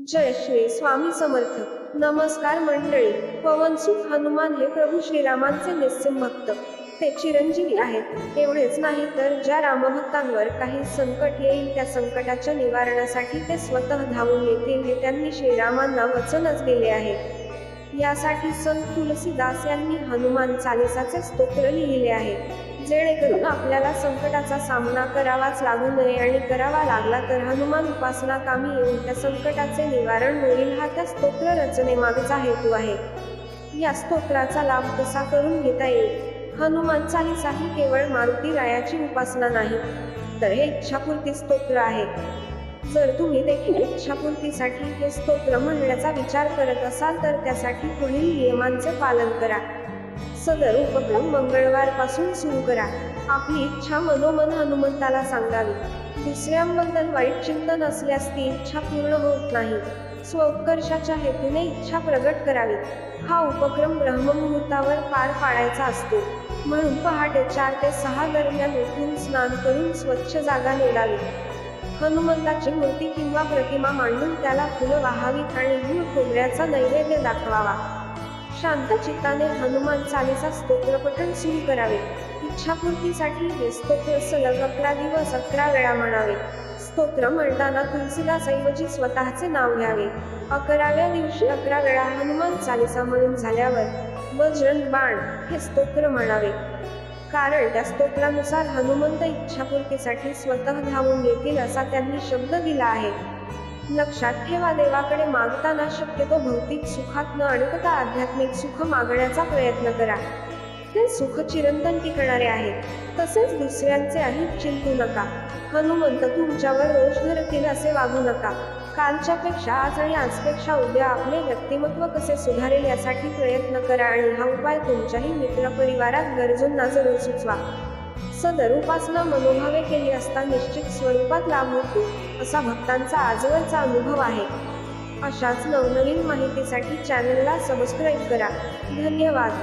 जय श्री स्वामी समर्थ. नमस्कार मंडळी. पवनसुख हनुमान हे प्रभू श्रीरामांचे निस्सिम भक्त. ते चिरंजीवी आहेत. एवढेच नाही तर ज्या रामभक्तांवर काही संकट येईल त्या संकटाच्या निवारणासाठी ते स्वतः धावून येतील हे त्यांनी श्रीरामांना वचनच दिले आहे. यासाठी संत तुलसीदास यांनी हनुमान चालिसाचे स्तोत्र लिहिले आहे. जेणेकरून आपल्याला संकटाचा सामना करावाच लागू नये आणि करावा लागला तर हनुमान उपासना कामी येऊन त्या संकटाचे निवारण होईल हा त्या स्तोत्र रचनेमागचा हेतू आहे. या स्तोत्राचा लाभ कसा करून घेता येईल? हनुमान चालिसा ही केवळ मारुती रायाची उपासना नाही तर हे इच्छापूर्ती स्तोत्र आहे. जर तुम्ही देखील इच्छापूर्तीसाठी हे स्तोत्र म्हणण्याचा विचार करत असाल तर त्यासाठी पुढील नियमांचे पालन करा. सदर उपक्रम मंगळवारपासून सुरू करा. आपली इच्छा मनोमन हनुमंताला सांगावी. दुसऱ्यांबद्दल वाईट चिंतन असल्यास ती इच्छा पूर्ण होत नाही. स्वोत्कर्षाच्या हेतूने इच्छा प्रगट करावी. हा उपक्रम ब्रह्ममुहूर्तावर पार पाडायचा असतो. म्हणून पहाटे चार ते सहा दरम्यान उठून स्नान करून स्वच्छ जागा निवडावी. हनुमंताची मूर्ती किंवा प्रतिमा मांडून त्याला फुलं वाहावीत आणि गुळ खोबऱ्याचा नैवेद्य दाखवावा. शांत चित्ताने हनुमान चालीसा स्तोत्रपठण सुरू करावे. इच्छापूर्तीसाठी हे स्तोत्र सलग अकरा दिवस अकरा वेळा म्हणावे. स्तोत्र म्हणताना तुलसीदास ऐवजी स्वतःचे नाव घ्यावे. अकराव्या दिवशी अकरा वेळा हनुमान चालीसा म्हणून झाल्यावर बजरंग बाण हे स्तोत्र म्हणावे. कारण त्या स्तोत्रानुसार हनुमंत इच्छापूर्तीसाठी स्वतः धावून येतील असा त्यांनी शब्द दिला आहे. लक्षात ठेवा देवाकडे मागताना शक्यतो भौतिक सुखात न अडकता आध्यात्मिक सुख मागण्याचा प्रयत्न करा. ते सुख चिरंतन टिकणारे आहेत. तसेच दुसऱ्यांचे अहित चिंतू नका. हनुमंत तुमच्यावर रोष धरतील असे वागू नका. कालच्या पेक्षा आज आणि आजपेक्षा उद्या आपले व्यक्तिमत्व कसे सुधारेल यासाठी प्रयत्न करा आणि हा उपाय तुमच्याही मित्रपरिवारात गरजूंना जरूर सुचवा. सदर उपासना मनोभावे केली असता निश्चित स्वरूपात लाभ होतो असा भक्तांचा आजवरचा अनुभव आहे. अशाच नवनवीन माहितीसाठी चॅनलला सबस्क्राईब करा. धन्यवाद.